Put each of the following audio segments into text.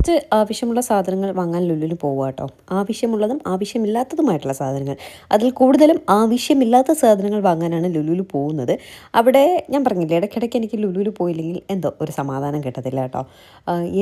കുറച്ച് ആവശ്യമുള്ള സാധനങ്ങൾ വാങ്ങാൻ ലുലുവിൽ പോവുക കേട്ടോ. ആവശ്യമുള്ളതും ആവശ്യമില്ലാത്തതുമായിട്ടുള്ള സാധനങ്ങൾ. അതിൽ കൂടുതലും ആവശ്യമില്ലാത്ത സാധനങ്ങൾ വാങ്ങാനാണ് ലുലുവിൽ പോകുന്നത്. അവിടെ ഞാൻ പറഞ്ഞില്ലേ ഇടയ്ക്കിടയ്ക്ക് എനിക്ക് ലുലുവിൽ പോയില്ലെങ്കിൽ എന്തോ ഒരു സമാധാനം കിട്ടത്തില്ല കേട്ടോ.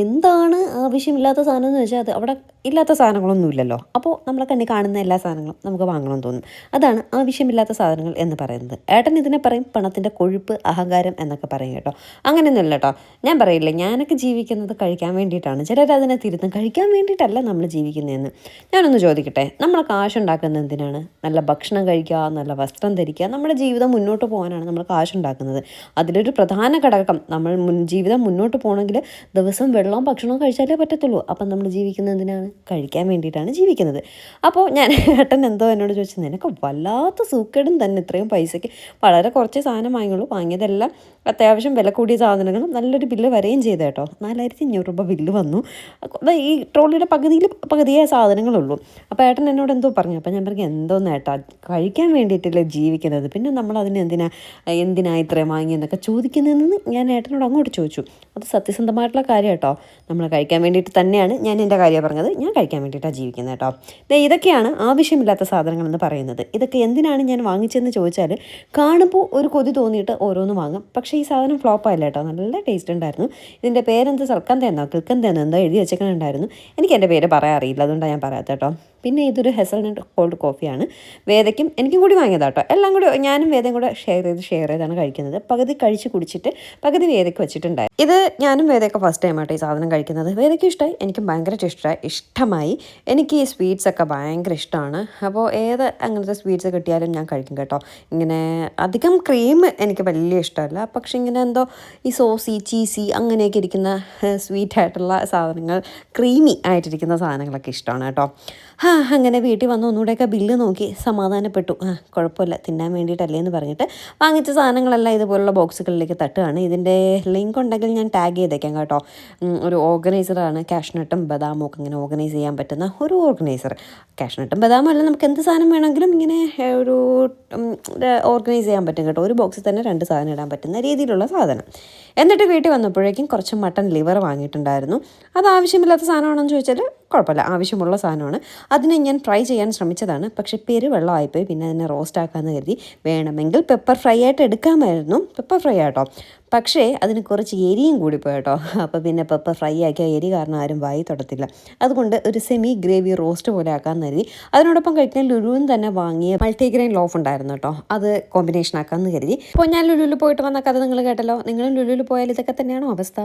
എന്താണ് ആവശ്യമില്ലാത്ത സാധനം എന്ന് വെച്ചാൽ അത് അവിടെ ഇല്ലാത്ത സാധനങ്ങളൊന്നും ഇല്ലല്ലോ. അപ്പോൾ നമ്മളെ കണ്ണി കാണുന്ന എല്ലാ സാധനങ്ങളും നമുക്ക് വാങ്ങണമെന്ന് തോന്നും. അതാണ് ആവശ്യമില്ലാത്ത സാധനങ്ങൾ എന്ന് പറയുന്നത്. ഏട്ടൻ ഇതിനെ പറയും പണത്തിന്റെ കൊഴുപ്പ് അഹങ്കാരം എന്നൊക്കെ പറയും കേട്ടോ. അങ്ങനെയൊന്നുമില്ല കേട്ടോ. ഞാൻ പറയില്ല ഞാനൊക്കെ ജീവിക്കുന്നത് കഴിക്കാൻ വേണ്ടിയിട്ടാണ്. ചിലർ അതിനെ തിരുത്തും. കഴിക്കാൻ വേണ്ടിയിട്ടല്ല നമ്മൾ ജീവിക്കുന്നതെന്ന്. ഞാനൊന്ന് ചോദിക്കട്ടെ നമ്മൾ കാശുണ്ടാക്കുന്നത് എന്തിനാണ്? നല്ല ഭക്ഷണം കഴിക്കുക നല്ല വസ്ത്രം ധരിക്കുക നമ്മുടെ ജീവിതം മുന്നോട്ട് പോകാനാണ് നമ്മൾ കാശുണ്ടാക്കുന്നത്. അതിലൊരു പ്രധാന ഘടകം നമ്മൾ ജീവിതം മുന്നോട്ട് പോകണമെങ്കിൽ ദിവസം വെള്ളവും ഭക്ഷണവും കഴിച്ചാലേ പറ്റത്തുള്ളൂ. അപ്പം നമ്മൾ ജീവിക്കുന്നത് എന്തിനാണ്? കഴിക്കാൻ വേണ്ടിയിട്ടാണ് ജീവിക്കുന്നത്. അപ്പോൾ ഞാൻ ഏട്ടൻ എന്തോ എന്നോട് ചോദിച്ചു നിനക്ക് വല്ലാത്ത സൂക്കേടും തന്നെ ഇത്രയും പൈസയ്ക്ക്. വളരെ കുറച്ച് സാധനം വാങ്ങിയുള്ളൂ. വാങ്ങിയതെല്ലാം അത്യാവശ്യം വില കൂടിയ സാധനങ്ങളും നല്ലൊരു ബില്ല് വരികയും ചെയ്തു കേട്ടോ. നാലായിരത്തി അഞ്ഞൂറ് രൂപ ബില്ല് വന്നു. ഈ ട്രോളിയുടെ പകുതിയിൽ പകുതിയായ സാധനങ്ങളുള്ളൂ. അപ്പോൾ ഏട്ടൻ എന്നോട് എന്തോ പറഞ്ഞു. അപ്പോൾ ഞാൻ പറഞ്ഞു എന്തോ നേട്ടാ കഴിക്കാൻ വേണ്ടിയിട്ടല്ലേ ജീവിക്കുന്നത്? പിന്നെ നമ്മൾ അതിന് എന്തിനാ എന്തിനാ ഇത്രയും വാങ്ങിയെന്നൊക്കെ ചോദിക്കുന്നതെന്ന് ഞാൻ ഏട്ടനോട് അങ്ങോട്ട് ചോദിച്ചു. അത് സത്യസന്ധമായിട്ടുള്ള കാര്യം കേട്ടോ. നമ്മൾ കഴിക്കാൻ വേണ്ടിയിട്ട് തന്നെയാണ് ഞാൻ എന്റെ കാര്യം പറഞ്ഞത്. ഞാൻ കഴിക്കാൻ വേണ്ടിയിട്ടാണ് ജീവിക്കുന്നത് കേട്ടോ. ദേ ഇതൊക്കെയാണ് ആവശ്യമില്ലാത്ത സാധനങ്ങളെന്ന് പറയുന്നത്. ഇതൊക്കെ എന്തിനാണ് ഞാൻ വാങ്ങിച്ചതെന്ന് ചോദിച്ചാൽ കാണുമ്പോൾ ഒരു കൊതി തോന്നിയിട്ട് ഓരോന്ന് വാങ്ങും. പക്ഷേ ഈ സാധനം ഫ്ലോപ്പ് ആയില്ല കേട്ടോ. നല്ല ടേസ്റ്റ് ഉണ്ടായിരുന്നു. ഇതിന്റെ പേരെന്ത്? കിൽക്കന്ത കിൽക്കന്തയെന്നോ എന്തോ എഴുതി വെച്ചേക്കണുണ്ടായിരുന്നു. എനിക്ക് എന്റെ പേര് പറയാൻ അറിയില്ല. അതുകൊണ്ടാണ് ഞാൻ പറയാത്ത കേട്ടോ. പിന്നെ ഇതൊരു ഹെസൽനട്ട് കോൾഡ് കോഫിയാണ് വേദയ്ക്കും എനിക്കും കൂടി വാങ്ങിയതാട്ടോ. എല്ലാം കൂടി ഞാനും വേദയും കൂടെ ഷെയർ ചെയ്ത് ഷെയർ ചെയ്താണ് കഴിക്കുന്നത്. പകുതി കഴിച്ച് കുടിച്ചിട്ട് പകുതി വേദയ്ക്ക് വെച്ചിട്ടുണ്ടായി. ഇത് ഞാനും വേദയൊക്കെ ഫസ്റ്റ് ടൈം ആട്ടോ ഈ സാധനം കഴിക്കുന്നത്. വേദയ്ക്ക് ഇഷ്ടമായി എനിക്കും ഭയങ്കരമായിട്ട് ഇഷ്ടമായി ഇഷ്ടമായി. എനിക്ക് ഈ സ്വീറ്റ്സ് ഒക്കെ ഭയങ്കര ഇഷ്ടമാണ് അപ്പോൾ ഏത് അങ്ങനത്തെ സ്വീറ്റ്സ് കിട്ടിയാലും ഞാൻ കഴിക്കും കേട്ടോ. ഇങ്ങനെ അധികം ക്രീം എനിക്ക് വലിയ ഇഷ്ടമല്ല. പക്ഷെ ഇങ്ങനെ എന്തോ ഈ സോസി ചീസി അങ്ങനെയൊക്കെ ഇരിക്കുന്ന സ്വീറ്റ് ആയിട്ടുള്ള സാധനങ്ങൾ ക്രീമി ആയിട്ടിരിക്കുന്ന സാധനങ്ങളൊക്കെ ഇഷ്ടമാണ് കേട്ടോ. ആ അങ്ങനെ വീട്ടിൽ വന്ന് ഒന്നുകൂടെയൊക്കെ ബില്ല് നോക്കി സമാധാനപ്പെട്ടു. ആ കുഴപ്പമില്ല. തിന്നാൻ വേണ്ടിയിട്ടല്ലേ എന്ന് പറഞ്ഞിട്ട് വാങ്ങിച്ച സാധനങ്ങളെല്ലാം ഇതുപോലുള്ള ബോക്സുകളിലേക്ക് തട്ടുകയാണ്. ഇതിന്റെ ലിങ്ക് ഉണ്ടെങ്കിൽ ഞാൻ ടാഗ് ചെയ്തേക്കാം കേട്ടോ. ഒരു ഓർഗനൈസറാണ് കാഷ്നട്ടും ബദാമും ഒക്കെ ഇങ്ങനെ ഓർഗനൈസ് ചെയ്യാൻ പറ്റുന്ന ഒരു ഓർഗനൈസർ. കാഷ്നട്ടും ബദാമും അല്ല നമുക്ക് എന്ത് സാധനം വേണമെങ്കിലും ഇങ്ങനെ ഒരു ഓർഗനൈസ് ചെയ്യാൻ പറ്റും കേട്ടോ. ഒരു ബോക്സിൽ തന്നെ രണ്ട് സാധനം ഇടാൻ പറ്റുന്ന രീതിയിലുള്ള സാധനം. എന്നിട്ട് വീട്ടിൽ വന്നപ്പോഴേക്കും കുറച്ച് മട്ടൺ ലിവർ വാങ്ങിയിട്ടുണ്ടായിരുന്നു. അത് ആവശ്യമില്ലാത്ത സാധനമാണെന്ന് ചോദിച്ചാൽ കുഴപ്പമില്ല. ആവശ്യമുള്ള സാധനമാണ്. അതിനെ ഞാൻ ഫ്രൈ ചെയ്യാൻ ശ്രമിച്ചതാണ്. പക്ഷേ പെരുവെള്ളമായിപ്പോയി പിന്നെ അതിനെ റോസ്റ്റ് ആക്കാമെന്ന് കരുതി. വേണമെങ്കിൽ പെപ്പർ ഫ്രൈ ആയിട്ട് എടുക്കാമായിരുന്നു. പെപ്പർ ഫ്രൈ ആട്ടോ. പക്ഷേ അതിന് കുറച്ച് എരിയും കൂടി പോയട്ടോ അപ്പോൾ പിന്നെ പെപ്പർ ഫ്രൈ ആക്കിയ എരി കാരണം ആരും വായി തൊടത്തില്ല. അതുകൊണ്ട് ഒരു സെമി ഗ്രേവി റോസ്റ്റ് പോലെ ആക്കാമെന്ന് കരുതി. അതിനോടൊപ്പം കഴിക്കാൻ ലുലുവിൽ തന്നെ വാങ്ങിയ മൾട്ടിഗ്രെയിൻ ലോഫ് ഉണ്ടായിരുന്നു കേട്ടോ. അത് കോമ്പിനേഷൻ ആക്കാമെന്ന് കരുതി. അപ്പോൾ ഞാൻ ലുലുവിൽ പോയിട്ട് വന്ന കഥ നിങ്ങൾ കേട്ടല്ലോ. നിങ്ങളും ലുലുവിൽ പോയാൽ ഇതൊക്കെ തന്നെയാണോ അവസ്ഥ?